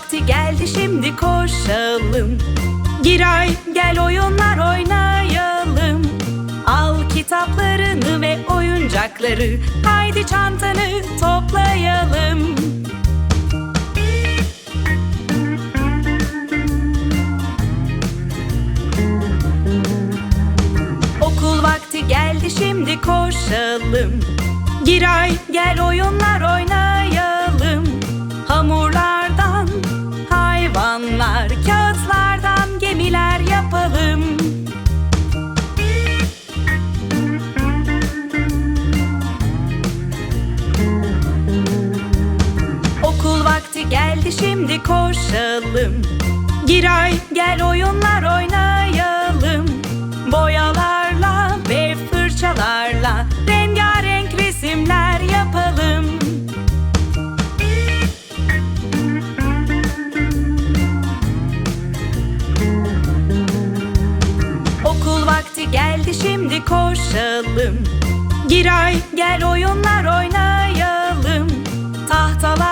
vakti geldi şimdi koşalım. Giray gel oyunlar oynayalım. Al kitaplarını ve oyuncakları Haydi çantanı toplayalım. Okul vakti geldi şimdi koşalım. Giray gel oyunlar oynayalım geldi şimdi koşalım. Giray gel oyunlar oynayalım. Boyalarla ve fırçalarla Rengarenk resimler yapalım. Okul vakti geldi şimdi koşalım. Giray gel oyunlar oynayalım. Tahtalardan